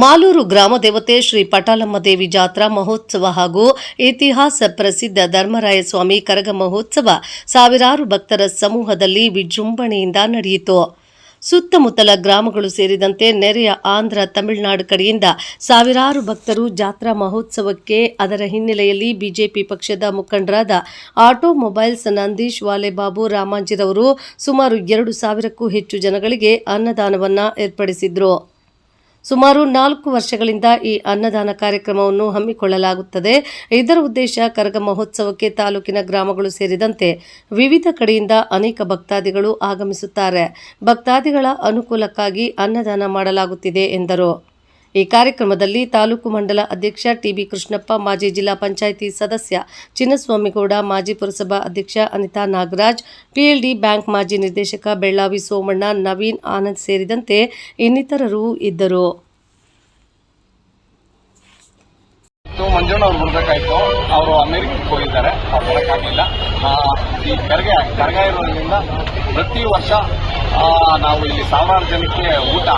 ಮಾಲೂರು ಗ್ರಾಮ ದೇವತೆ ಶ್ರೀ ಪಟಾಲಮ್ಮ ದೇವಿ ಜಾತ್ರಾ ಮಹೋತ್ಸವ ಹಾಗೂ ಇತಿಹಾಸ ಪ್ರಸಿದ್ಧ ಧರ್ಮರಾಯ ಸ್ವಾಮಿ ಕರಗ ಮಹೋತ್ಸವ ಸಾವಿರಾರು ಭಕ್ತರ ಸಮೂಹದಲ್ಲಿ ವಿಜೃಂಭಣೆಯಿಂದ ನಡೆಯಿತು. ಸುತ್ತಮುತ್ತಲ ಗ್ರಾಮಗಳು ಸೇರಿದಂತೆ ನೆರೆಯ ಆಂಧ್ರ, ತಮಿಳುನಾಡು ಕಡೆಯಿಂದ ಸಾವಿರಾರು ಭಕ್ತರು ಜಾತ್ರಾ ಮಹೋತ್ಸವಕ್ಕೆ ಅದರ ಹಿನ್ನೆಲೆಯಲ್ಲಿ ಬಿಜೆಪಿ ಪಕ್ಷದ ಮುಖಂಡರಾದ ಆಟೋಮೊಬೈಲ್ಸ್ ನಂದೀಶ್ ವಾಲೆಬಾಬು ರಾಮಾಂಜಿರವರು ಸುಮಾರು ಎರಡು ಸಾವಿರಕ್ಕೂ ಹೆಚ್ಚು ಜನಗಳಿಗೆ ಅನ್ನದಾನವನ್ನು ಏರ್ಪಡಿಸಿದ್ರು. ಸುಮಾರು ನಾಲ್ಕು ವರ್ಷಗಳಿಂದ ಈ ಅನ್ನದಾನ ಕಾರ್ಯಕ್ರಮವನ್ನು ಹಮ್ಮಿಕೊಳ್ಳಲಾಗುತ್ತದೆ. ಇದರ ಉದ್ದೇಶ ಕರಗ ಮಹೋತ್ಸವಕ್ಕೆ ತಾಲೂಕಿನ ಗ್ರಾಮಗಳು ಸೇರಿದಂತೆ ವಿವಿಧ ಕಡೆಯಿಂದ ಅನೇಕ ಭಕ್ತಾದಿಗಳು ಆಗಮಿಸುತ್ತಾರೆ. ಭಕ್ತಾದಿಗಳ ಅನುಕೂಲಕ್ಕಾಗಿ ಅನ್ನದಾನ ಮಾಡಲಾಗುತ್ತಿದೆ ಎಂದರು. ಈ ಕಾರ್ಯಕ್ರಮದಲ್ಲಿ ತಾಲೂಕು ಮಂಡಲ ಅಧ್ಯಕ್ಷ ಟಿಬಿ ಕೃಷ್ಣಪ್ಪ, ಮಾಜಿ ಜಿಲ್ಲಾ ಪಂಚಾಯಿತಿ ಸದಸ್ಯ ಚಿನ್ನಸ್ವಾಮಿಗೌಡ, ಮಾಜಿ ಪುರಸಭಾ ಅಧ್ಯಕ್ಷ ಅನಿತಾ ನಾಗರಾಜ್, ಪಿಎಲ್ಡಿ ಬ್ಯಾಂಕ್ ಮಾಜಿ ನಿರ್ದೇಶಕ ಬೆಳ್ಳಾವಿ ಸೋಮಣ್ಣ, ನವೀನ್ ಆನಂದ್ ಸೇರಿದಂತೆ ಇನ್ನಿತರರು ಇದ್ದರು. ಮಂಜಣ್ಣ ಅವ್ರು ಬರ್ಬೇಕಾಯ್ತು. ಅವರು ಅಮೆರಿಕಕ್ಕೆ ಹೋಗಿದ್ದಾರೆ. ಅವ್ರು ಬರೋಕ್ಕಾಗಲಿಲ್ಲ. ಈ ಕರ್ಗೆ, ಕರ್ಗ ಇರೋದ್ರಿಂದ ಪ್ರತಿ ವರ್ಷ ನಾವು ಇಲ್ಲಿ ಸಾವಿರಾರು ಜನಕ್ಕೆ ಊಟ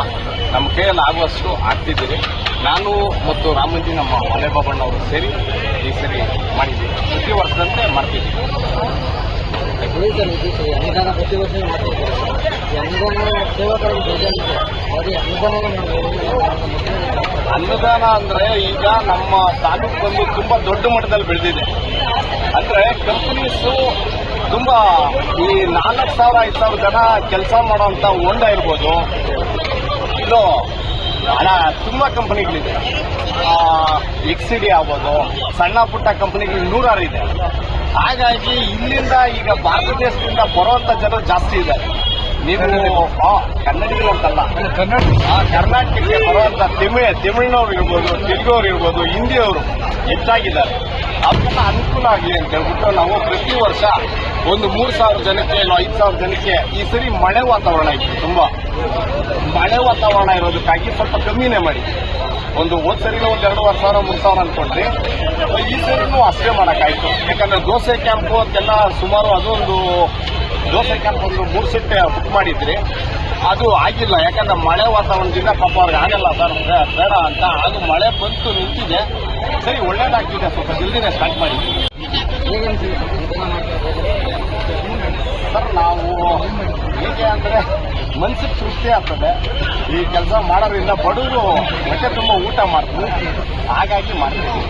ನಮ್ಮ ಕೈಯಲ್ಲಿ ಆಗುವಷ್ಟು ಆಗ್ತಿದ್ದೀರಿ. ನಾನು ಮತ್ತು ರಾಮಂಜಿ ನಮ್ಮ ಮನೆ ಬಾಬಣ್ಣವರು ಸೇರಿ ಈ ಸರಿ ಮಾಡಿದ್ದೀವಿ ಪ್ರತಿ ವರ್ಷದಂತೆ ಮಾಡ್ತಿದ್ದೀವಿ ಅನುದಾನ ಪ್ರತಿ ವರ್ಷ ಅನುದಾನ ಅಂದ್ರೆ ಈಗ ನಮ್ಮ ತಾಲೂಕು ಬಂದು ತುಂಬಾ ದೊಡ್ಡ ಮಟ್ಟದಲ್ಲಿ ಬೆಳೆದಿದೆ. ಅಂದರೆ ಕಂಪನೀಸು ತುಂಬಾ ಈ ನಾಲ್ಕು ಸಾವಿರ, ಐದು ಸಾವಿರ ಜನ ಕೆಲಸ ಮಾಡುವಂತ ಹೊಂಡ ಇರ್ಬೋದು. ಇದು ಹಣ ತುಂಬಾ ಕಂಪನಿಗಳಿದೆ. ಎಕ್ಸಿಡಿ ಆಗ್ಬೋದು ಸಣ್ಣ ಪುಟ್ಟ ಕಂಪನಿಗಳು ನೂರಾರು ಇದೆ. ಹಾಗಾಗಿ ಇಲ್ಲಿಂದ ಈಗ ಭಾರತ ದೇಶದಿಂದ ಬರುವಂತ ಜನರು ಜಾಸ್ತಿ ಇದ್ದಾರೆ. ನೀವು ಕನ್ನಡಿಗರು ಅಂತಲ್ಲ. ಕರ್ನಾಟಕಕ್ಕೆ ಬರುವಂತ ತಮಿಳು ತಮಿಳ್ನವ್ರು ಇರ್ಬೋದು ತೆಲುಗವ್ರು ಇರ್ಬೋದು ಹಿಂದಿಯವರು ಹೆಚ್ಚಾಗಿದ್ದಾರೆ. ಅದನ್ನ ಅನುಕೂಲ ಆಗಲಿ ಅಂತ ಹೇಳ್ಬಿಟ್ಟು ನಾವು ಪ್ರತಿ ವರ್ಷ ಒಂದು ಮೂರು ಸಾವಿರ ಜನಕ್ಕೆ ಇಲ್ಲ, ಐದು ಸಾವಿರ ಜನಕ್ಕೆ ಈ ಸರಿ ಮಳೆ ವಾತಾವರಣ ಇತ್ತು, ತುಂಬಾ. ಮಳೆ ವಾತಾವರಣ ಇರೋದಕ್ಕಾಗಿ ಸ್ವಲ್ಪ ಕಮ್ಮಿನೇ ಮಾಡಿ. ಒಂದು ಹೋದ್ ಸರಿ ಒಂದು ಎರಡೂವರೆ ಸಾವಿರ, ಮೂರು ಸಾವಿರ ಅನ್ಕೊಂಡ್ರಿ. ಈ ಸರಿ ಅಷ್ಟೇ ಮಾಡೋಕ್ಕಾಯ್ತು. ಯಾಕಂದ್ರೆ ದೋಸೆ ಕ್ಯಾಂಪು ಅಂತೆಲ್ಲ ಸುಮಾರು ಅದೊಂದು ದೋಸೆ ಕ್ಯಾಂಪ್ ಒಂದು ಮೂರು ಸೆಟ್ ಬುಕ್ ಮಾಡಿದ್ರಿ. ಅದು ಆಗಿಲ್ಲ. ಯಾಕಂದ್ರೆ ಮಳೆ ವಾತಾವರಣದಿಂದ ಪಾಪ ಅವ್ರಿಗೆ ಆಗಲ್ಲ ಸರ್. ಬೇಡ ಅಂತ. ಅದು ಮಳೆ ಬಂತು ನಿಂತಿದೆ. ಸರಿ ಒಳ್ಳೇದಾಗ್ತಿದೆ ಸ್ವಲ್ಪ ಜಲ್ದಿನೇ ಸ್ಟಾರ್ಟ್ ಮಾಡಿ. ಸರ್, ನಾವು ಹೇಗೆ ಅಂದ್ರೆ ಮನ್ಸಿಗೆ ತೃಪ್ತಿ ಆಗ್ತದೆ. ಈ ಕೆಲಸ ಮಾಡೋದ್ರಿಂದ ಬಡವರು ಮತ್ತೆ ತುಂಬ ಊಟ ಮಾಡ್ತೀವಿ ಹಾಗಾಗಿ ಮಾಡ್ತೀವಿ.